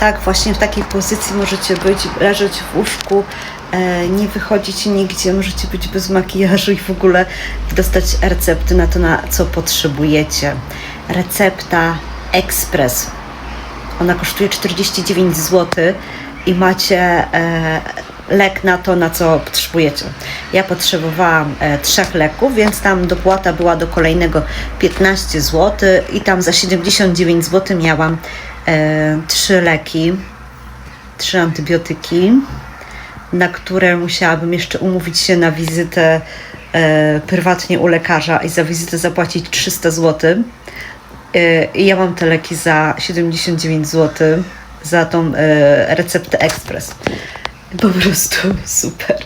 Tak, właśnie w takiej pozycji możecie być, leżeć w łóżku, e, nie wychodzić nigdzie, możecie być bez makijażu i w ogóle dostać recepty na to, na co potrzebujecie. Recepta Express. Ona kosztuje 49 zł i macie e, lek na to, na co potrzebujecie. Ja potrzebowałam e, trzech leków, więc tam dopłata była do kolejnego 15 zł i tam za 79 zł miałam e, trzy leki, trzy antybiotyki, na które musiałabym jeszcze umówić się na wizytę prywatnie u lekarza i za wizytę zapłacić 300 zł. I ja mam te leki za 79 zł za tą e, receptę ekspres. Po prostu super.